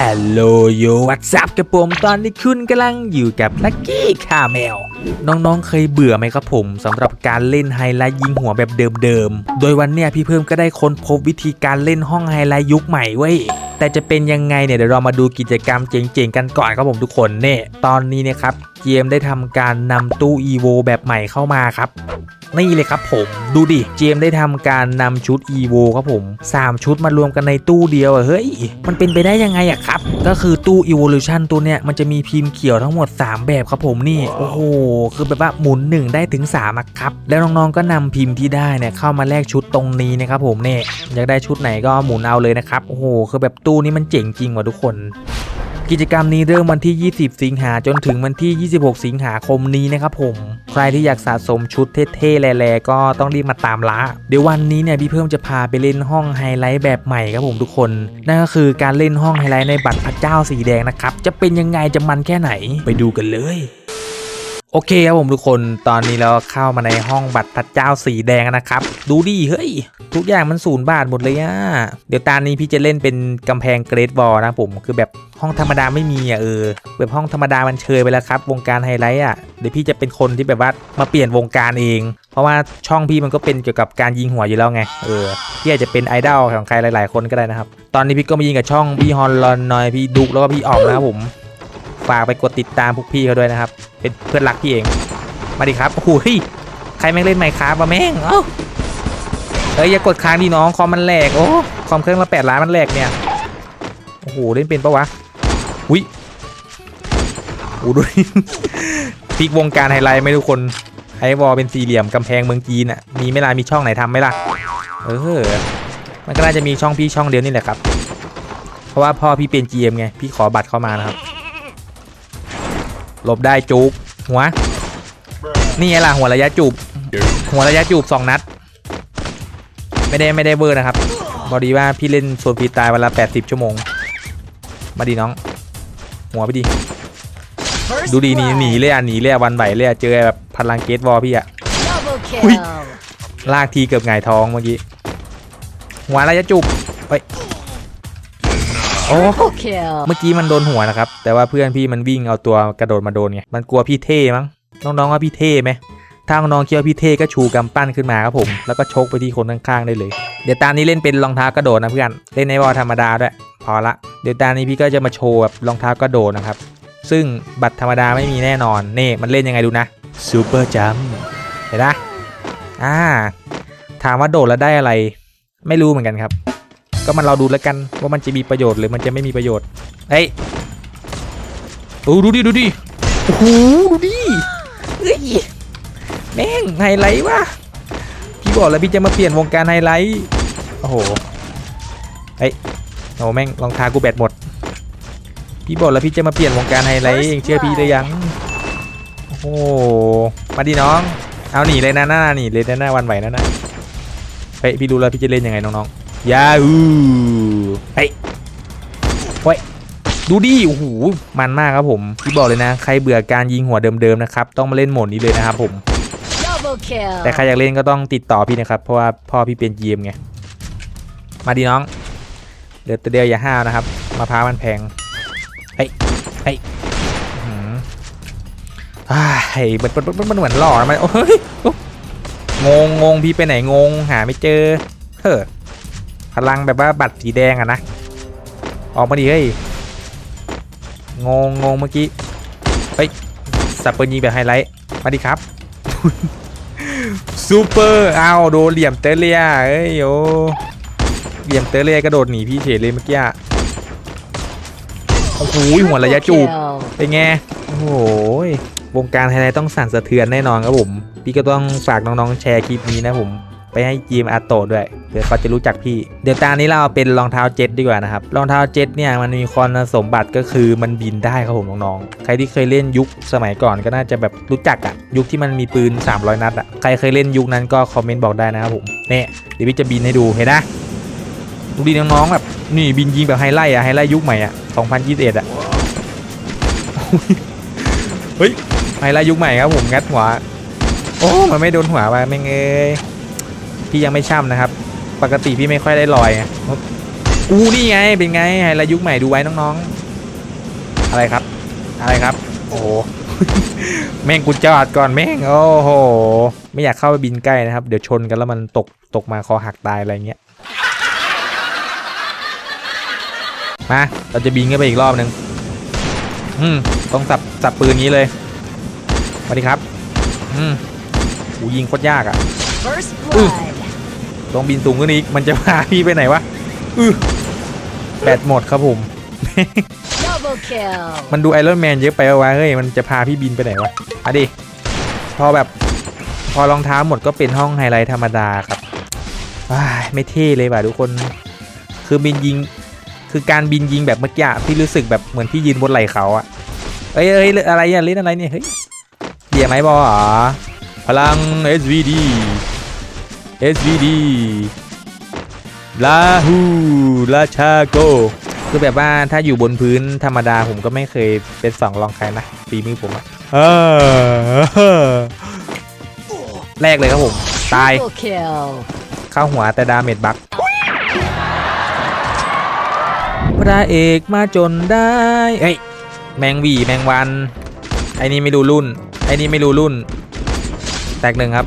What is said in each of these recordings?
ฮัลโหลโยวัตซับกับผมตอนนี้คุณกำลังอยู่กับลักกี้คาแมว น้องๆเคยเบื่อไหมครับผมสำหรับการเล่นไฮไลท์ยิงหัวแบบเดิมๆ โดยวันเนี้ยพี่เพิ่มก็ได้ค้นพบวิธีการเล่นห้องไฮไลท์ยุคใหม่เว้ยแต่จะเป็นยังไงเนี่ยเดี๋ยวเรามาดูกิจกรรมเจ๋งๆกันก่อนครับผมทุกคนเนี่ยตอนนี้เนี่ยครับ เกมได้ทำการนำตู้ EVO แบบใหม่เข้ามาครับนี่เลยครับผมดูดิเจมได้ทำการนำชุด EVO ครับผม 3 ชุดมารวมกันในตู้เดียวอะเฮ้ย มันเป็นไปได้ยังไงอะครับ ก็คือตู้ Evolution ตัวเนี้ยมันจะมีพิมพ์เขียวทั้งหมด 3 แบบครับผมนี่ โอ้โห คือแบบว่าหมุน 1 ได้ถึง3อะครับ แล้วน้องๆก็นำพิมพ์ที่ได้เนี่ยเข้ามาแลกชุดตรงนี้นะครับผมเนี่ยอยากได้ชุดไหนก็หมุนเอาเลยนะครับ โอ้โห คือแบบตู้นี้มันเจ๋งจริงว่ะทุกคน กิจกรรมนี้เริ่มวันที่ 20 สิงหาจนถึงวันที่ 26 สิงหาคมนี้นะครับผม ใครที่อยากสะสมชุดเท่ๆแลๆก็ต้องรีบมาตามล่าเดี๋ยววันนี้เนี่ยพี่เพิ่มจะพาไปเล่นห้องไฮไลท์แบบใหม่ครับผมทุกคน นั่นก็คือการเล่นห้องไฮไลท์ในบัตรพระเจ้าสีแดงนะครับ จะเป็นยังไงจะมันแค่ไหนไปดูกันเลย โอเคครับผมทุกคนตอนนี้เราเข้ามาในห้องบัตรพระเจ้าสีแดงนะครับ ดูดิเฮ้ย ทุกอย่างมันศูนย์บาทหมดเลยอะเดี๋ยวตานี้พี่จะเล่นเป็นกำแพงเกรดบอลนะผมคือแบบห้องธรรมดาไม่มีอะเออแบบห้องธรรมดามันเชยไปแล้วครับ วงการไฮไลท์อะเดี๋ยวพี่จะเป็นคนที่แบบว่ามาเปลี่ยนวงการเอง เพราะว่าช่องพี่มันก็เป็นเกี่ยวกับการยิงหัวอยู่แล้วไงเออพี่อาจจะเป็นไอดอลของใครหลาย ๆ คนก็ได้นะครับตอนนี้พี่ก็มายิงกับช่องพี่ฮอนลอนนอยพี่ดุกแล้วก็พี่ออมนะครับผม ฝากไปกดติดตามพวกพี่เขาด้วยนะครับ เป็นเพื่อนรักพี่เอง มาดิครับโอ้โหใครแม่งเล่นไมค์ครับวะแม่งเอ้าเอ้ยอย่ากดค้างดิน้องคอมมันแหลกโอ้คอมเครื่องละแปดล้านมันแหลกเนี่ยโอ้โหเล่นเป็นปะวะอุ้ยโอ้ดูพลิกวงการไฮไลท์ไหมทุกคนไอวอลเป็นสี่เหลี่ยมกำแพงเมืองจีนอะมีไม่ล่ะมีช่องไหนทำไหมล่ะเออมันก็น่าจะมีช่องพี่ช่องเดียวนี่แหละครับ เพราะว่าพ่อพี่เป็น GM ไงพี่ขอบัตรเข้ามานะครับ หลบได้จุกหัว นี่ไงล่ะหัวระยะจูบ หัวระยะจูบสองนัด ไม่ได้ไม่ได้เบอร์นะครับพอดีว่าพี่เล่นโซนฟรีตายวันละ80ชั่วโมง มาดีน้อง หัวไปดี ดูดีหนีหนีเลยอะหนีเลยอะวันไหวเลยอะเจอแบบพลังเกตวอลพี่อะ Double kill. อุ๊ยลากทีเกือบหงายท้องเมื่อกี้หัวระยะจูบเฮ้ย โอ้ Triple kill. เมื่อกี้มันโดนหัวนะครับ แต่ว่าเพื่อนพี่มันวิ่งเอาตัวกระโดดมาโดนไง มันกลัวพี่เท่มั้ง น้องๆว่าพี่เท่ไหมถ้าน้องๆคิดว่าพี่เท่ก็ชูกำปั้นขึ้นมาครับผม แล้วก็ชกไปที่คนข้างๆได้เลย เดี๋ยวตานี้เล่นเป็นรองเท้ากระโดดนะเพื่อน เล่นในบอลธรรมดาด้วย พอละ เดี๋ยวตานี้พี่ก็จะมาโชว์แบบรองเท้ากระโดดนะครับ ซึ่งบัตรธรรมดาไม่มีแน่นอน นี่มันเล่นยังไงดูนะซูเปอร์จัมเห็นปะอ่า ถามว่าโดดแล้วได้อะไร ไม่รู้เหมือนกันครับ ก็มันเราดูแล้วกันว่ามันจะมีประโยชน์หรือมันจะไม่มีประโยชน์เฮ้ยโอ้ดูดิดูดิโอ้โหดูดิเฮ้ยแม่งไฮไลท์วะพี่บอกแล้วพี่จะมาเปลี่ยนวงการไฮไลท์โอ้โหเฮ้ยโอ้แม่งรองเท้ากูแบตหมด พี่บอกแล้วพี่จะมาเปลี่ยนวงการไฮไลท์เองเชื่อพี่ได้ยังโอ้โหมาดิน้องเอาหนีเลยนะหน้าหนีเลยนะหน้าวันไหวนะนะเฮ้ยพี่รู้แล้วพี่จะเล่นยังไงน้องๆ ยาอูเฮ้ยเฮ้ยดูดิโอ้โหมันมากครับผมพี่บอกเลยนะ ใครเบื่อการยิงหัวเดิมๆนะครับ ต้องมาเล่นโหมดนี้เลยนะครับผม Double kill. แต่ใครอยากเล่นก็ต้องติดต่อพี่นะครับ เพราะว่าพ่อพี่เป็น GM ไง มาดีน้องเดือดตัวเดียวอย่าห้าวนะครับมะพร้าวมันแพงเฮ้ยเฮ้ยอื้อหืออ้ายมันมันมันมันเหมือนหล่อนะมันโอ้ยงงงงพี่ไปไหนงงหาไม่เจอเฮ้อ พลังแบบว่าบัตรสีแดงอะนะ ออกมาดิเฮ้ย งงงงเมื่อกี้ เฮ้ย สับเปิลยิงแบบไฮไลท์ มาดิครับซูเปอร์เอาโดนเหลี่ยมเตเลียเอ้ยโอเหลี่ยมเตเลียกระโดดหนีพี่เฉยเลยเมื่อกี้โอ้โหหัวระยะจูบเป็นไงโอ้โหวงการไฮไลท์ต้องสั่นสะเทือนแน่นอนครับผม พี่ก็ต้องฝากน้องๆแชร์คลิปนี้นะผม ไปให้จีมอาโตด้วยเดี๋ยวเขาจะรู้จักพี่ เดี๋ยวตานี้เราเอาเป็นรองเท้าเจ็ตดีกว่านะครับรองเท้าเจ็ตเนี่ยมันมีคุณสมบัติก็คือมันบินได้ครับผมน้องๆใครที่เคยเล่นยุคสมัยก่อนก็น่าจะแบบรู้จักอะยุคที่มันมีปืน 300 นัดอะใครเคยเล่นยุคนั้นก็คอมเมนต์บอกได้นะครับผมเนี่ยเดี๋ยวพี่จะบินให้ดูเห็นนะดูดีน้องๆแบบนี่บินยิงแบบไฮไลท์อะไฮไลท์ยุคใหม่อะ2021อะเฮ้ยไฮไลท์ยุคใหม่ครับผมงัดหัวโอ้มันไม่โดนหัวว่ะแม่งเอ้ย พี่ยังไม่ช่ำนะครับ ปกติพี่ไม่ค่อยได้ลอยไงอู้นี่ไงเป็นไงไฮไลท์ยุคใหม่ดูไว้น้องๆ อะไรครับ อะไรครับ โอ้โหแม่งกูจอดก่อนแม่งโอ้โหไม่อยากเข้าไปบินใกล้นะครับ เดี๋ยวชนกันแล้วมันตกตกมาคอหักตายอะไรเงี้ยมาเราจะบินกันไปอีกรอบหนึ่งอืมต้องสับสับปืนนี้เลยสวัสดีครับ อืมอูยิงโคตรยากอะ่ะ First Ooh. Blood. ต้องบินสูงขึ้นอีก มันจะพาพี่ไปไหนวะอือแบตหมดครับผม Double kill. มันดูไอรอนแมนเยอะไปวะเฮ้ย มันจะพาพี่บินไปไหนวะอะดิ พอแบบ พอรองเท้าหมดก็เป็นห้องไฮไลท์ธรรมดาครับว้ายไม่เท่เลยว่ะทุกคน คือบินยิง คือการบินยิงแบบเมื่อกี้อะพี่รู้สึกแบบเหมือนพี่ยืนบนไหล่เขาอะเอ้ยเอ้ยอะไรอะเล่นอะไรเนี่ย เฮ้ยเบียร์ไหมบอลเหรอพลัง SVD SVD ลาฮูลาชาโก คือแบบว่าถ้าอยู่บนพื้นธรรมดาผมก็ไม่เคยเป็นสองรองใครนะฝีมือผมอะเออแรกเลยครับผม ตาย Triple kill. เข้าหัวแต่ดาเมจบักพระเอกมาจนได้เฮ้ยแมงหวีแมงวันไอ้นี่ไม่รู้รุ่นไอ้นี่ไม่รู้รุ่น แตกหนึ่งครับ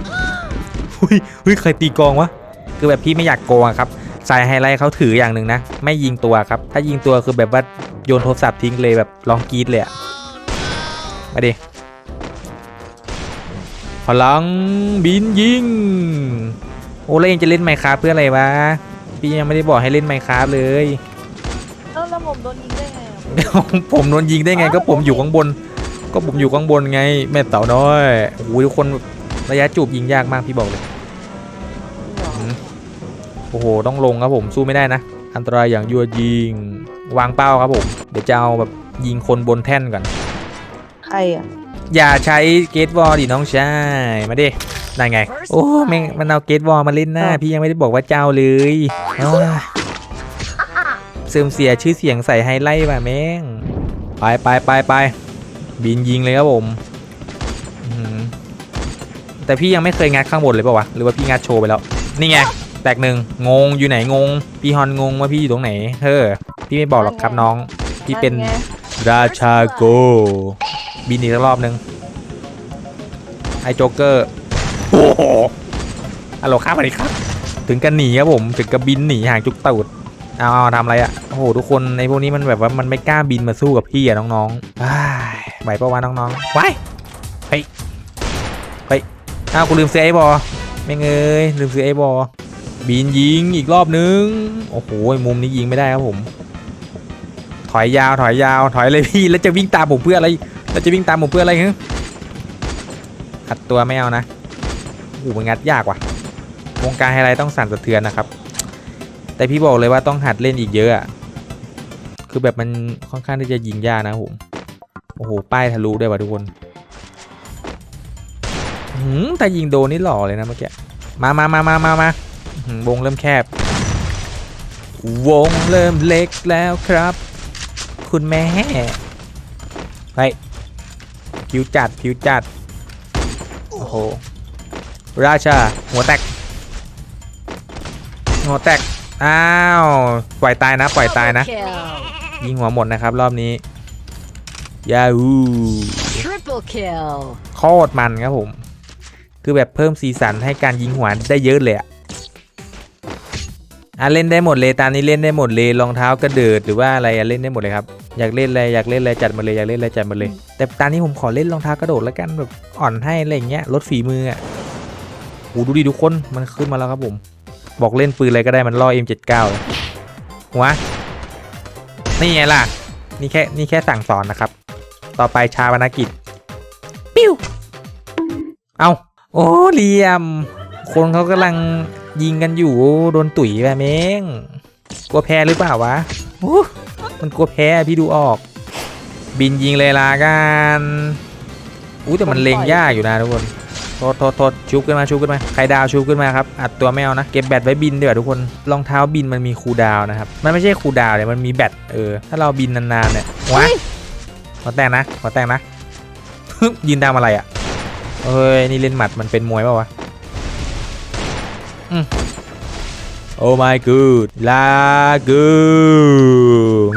หุย หุยใครตีกลองวะคือแบบพี่ไม่อยากโกงอะครับสายไฮไลท์เขาถืออย่างหนึ่งนะ ไม่ยิงตัวครับ ถ้ายิงตัวคือแบบว่าโยนโทรศัพท์ทิ้งเลยแบบลองกรีดเลยอะมาดิพลังบินยิง โอ้แล้วยังจะเล่นไมค์คราฟเพื่ออะไรวะ พี่ยังไม่ได้บอกให้เล่นไมค์คราฟเลยเอ้าแล้วผมโดนยิงได้ไงอะผมโดนยิงได้ไงก็ผมอยู่ข้างบน ก็ผมอยู่ข้างบนไงแม่เต่าน้อยโอ้โหทุกคนระยะจูบยิงยากมากพี่บอกเลยอืม โอ้โห ต้องลงครับผมสู้ไม่ได้นะ อันตรายอย่างยั่วยิง วางเป้าครับผม เดี๋ยวจะเอาแบบยิงคนบนแท่นก่อน ใครอะ อย่าใช้เกตวอลดิน้องชายมาดินั่นไง โอ้แม่งมันเอาเกตวอลมาเล่นหน้าอ้าวพี่ยังไม่ได้บอกว่าเจ้าเลยเอ้าเสื่อมเสียชื่อเสียงใส่ไฮไลท์ว่ะแม่ง ไปไปไปไปบินยิงเลยครับผมอื้อหือแต่พี่ยังไม่เคยงัดข้างบนเลยเปล่าวะ หรือว่าพี่งัดโชว์ไปแล้ว นี่ไง แตกหนึ่งงงอยู่ไหนงง พี่ฮอนงงว่าพี่อยู่ตรงไหนเฮ้อพี่ไม่บอกหรอกครับน้อง พี่เป็นไงราชาโก บินอีกสักรอบหนึ่งไอโจ๊กเกอร์โอ้โหฮัลโหลครับสวัสดีครับ ถึงกันหนีครับผมถึงกับบินหนีห่างจุกตูดเอาเอาทำอะไรอะโอ้โหทุกคนในพวกนี้มันแบบว่ามันไม่กล้าบินมาสู้กับพี่อะน้องๆว้ายไหวปะวะน้องๆว้ายเฮ้ยเฮ้ยอ้าวกูลืมซื้อไอ้บอไม่งเงยลืมซื้อไอ้บอ บินยิงอีกรอบนึง โอ้โหมุมนี้ยิงไม่ได้ครับผม ถอยยาวถอยยาวถอยเลยพี่แล้วจะวิ่งตามผมเพื่ออะไรแล้วจะวิ่งตามผมเพื่ออะไรฮะอัดตัวไม่เอานะโอ้โหมันงัดยากว่ะวงการไฮไลท์ต้องสั่นสะเทือนนะครับ แต่พี่บอกเลยว่าต้องหัดเล่นอีกเยอะอะคือแบบมันค่อนข้างที่จะยิงยากนะผมโอ้โหป้ายทะลุได้ว่ะทุกคนหืมแต่ยิงโดนนี่หล่อเลยนะเมื่อกี้มามามามามามา วงเริ่มแคบ วงเริ่มเล็กแล้วครับ คุณแม่เฮ้ยผิวจัดผิวจัด โอ้โห ราชา หัวแตก หัวแตก อ้าว ปล่อยตายนะ ปล่อยตายนะ Double kill. ยิงหัวหมดนะครับ รอบนี้ ยาฮู Triple kill. โคตรมันครับผม คือแบบเพิ่มสีสันให้การยิงหัวได้เยอะเลยอะ อะเล่นได้หมดเลยตามนี้เล่นได้หมดเลยรองเท้ากระเดิดหรือว่าอะไรอะเล่นได้หมดเลยครับอยากเล่นอะไรอยากเล่นอะไรจัดมาเลยอยากเล่นอะไรจัดมาเลย แต่ตอนนี้ผมขอเล่นรองเท้ากระโดดแล้วกันแบบอ่อนให้อะไรอย่างเงี้ยลดฝีมืออะโหดูดิทุกคนมันขึ้นมาแล้วครับผม บอกเล่นปืนอะไรก็ได้มันล่อ M79 เลยหัวนี่ไงล่ะนี่แค่นี่แค่สั่งสอนนะครับ ต่อไปชาปนกิจ ปิ้วเอาโอ้เหลี่ยม คนเขากำลัง ยิงกันอยู่โดนตุ๋ยแบบเม้งกลัวแพ้หรือเปล่าวะมันกลัวแพ้พี่ดูออก บินยิงเลยละกันอู้แต่มันเลงยากอยู่นะทุกคนโทษโทษโทษชุบขึ้นมาชุบขึ้นมาใครดาวชุบขึ้นมาครับอัดตัวไม่เอานะเก็บแบตไว้บินดีกว่าทุกคนรองเท้าบินมันมีคูดาวนะครับมันไม่ใช่คูดาวเนี่ยมันมีแบตเออถ้าเราบินนานๆเนี่ยว้าขอแต่งนะขอแต่งนะยืนตามอะไรอะเฮ้ยนี่เล่นหมัดมันเป็นมวยป่าวะ โอ้ my god ลากู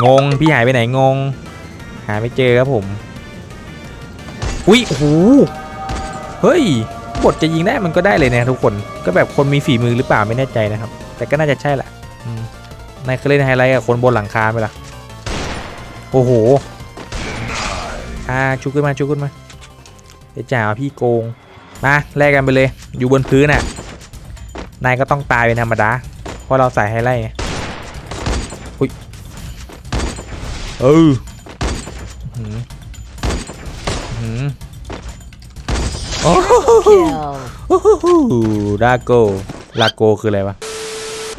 งง พี่หายไปไหนงง หาไม่เจอครับผม อุ้ยโอ้โหเฮ้ย บทจะยิงได้มันก็ได้เลยนะทุกคน ก็แบบคนมีฝีมือหรือเปล่าไม่แน่ใจนะครับ แต่ก็น่าจะใช่แหละนายเคยเล่นไฮไลท์กับคนบนหลังคาไหมล่ะ โอ้โห อ่าชุกขึ้นมาชุกขึ้นมาเดี๋ยวจ่าเอาพี่โกง มาแลกกันไปเลย อยู่บนพื้นน่ะ นายก็ต้องตายเป็นธรรมดา เพราะเราใส่ไฮไลท์ไงอุ้ยเออหืมหืมโอ้โห Kill. โอ้โหลาโกลาโกคืออะไรวะ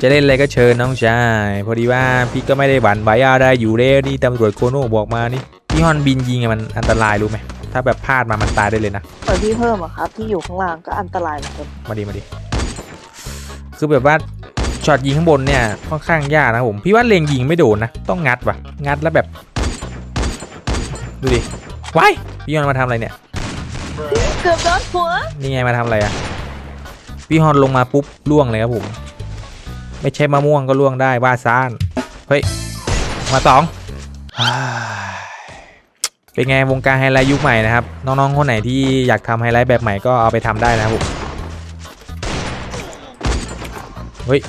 จะเล่นอะไรก็เชิญน้องชาย พอดีว่าพี่ก็ไม่ได้หวั่นไหวอะไรอยู่แล้วนี่ตำรวจโคโน่บอกมานี่พี่ฮอนบินยิงอะมันอันตรายรู้ไหมถ้าแบบพลาดมามันตายได้เลยนะเปิดที่เพิ่มอะครับ ที่อยู่ข้างล่างก็อันตรายเหมือนกันมาดีมาดี คือแบบว่าช็อตยิงข้างบนเนี่ยค่อนข้างยากนะครับผมพี่ว่าเลงยิงไม่โดนนะต้องงัดว่ะงัดแล้วแบบดูดิว้ายพี่ฮอนมาทำอะไรเนี่ยเกือบโดนหัวนี่ไงมาทำอะไรอะพี่ฮอนลงมาปุ๊บล่วงเลยครับผมไม่ใช่มะม่วงก็ล่วงได้ว่าซ่านเฮ้ยมาสองอ่าเป็นไงวงการไฮไลท์ยุคใหม่นะครับ น้องๆคนไหนที่อยากทำไฮไลท์แบบใหม่ก็เอาไปทำได้นะครับผม เฮ้ย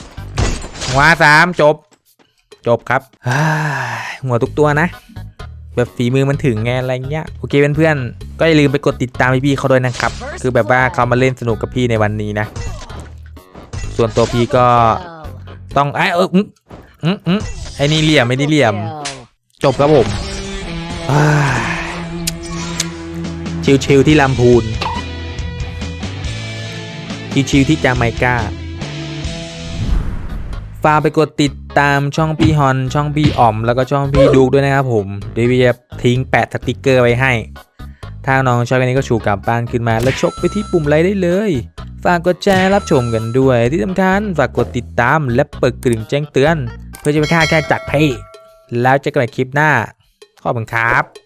หัวสามจบ จบครับหัวทุกตัวนะ แบบฝีมือมันถึงไงอะไรเงี้ย โอเคเพื่อนๆ ก็อย่าลืมไปกดติดตามพี่ๆเขาด้วยนะครับ คือแบบว่าเขามาเล่นสนุกกับพี่ในวันนี้นะ ส่วนตัวพี่ก็ต้องไอ้เอออืมอืมไอ้นี่เหลี่ยมไอ้นี่เหลี่ยม จบครับผมชิวๆที่ลำพูนชิวๆที่จาไมกา ฝากไปกดติดตามช่องพี่ฮอน ช่องพี่อ๋อม แล้วก็ช่องพี่ดูกด้วยนะครับผมเดี๋ยวพี่จะทิ้งแปะสติกเกอร์ไว้ให้ ถ้าน้องชอบกันนี้ก็ชูกลับบ้านขึ้นมาแล้วชกไปที่ปุ่มไลค์ได้เลย ฝากกดแชร์รับชมกันด้วยที่สำคัญฝากกดติดตามและเปิดกระดิ่งแจ้งเตือน เพื่อจะไม่พลาดการจัดเพลแล้วเจอกันใหม่คลิปหน้าขอบคุณครับ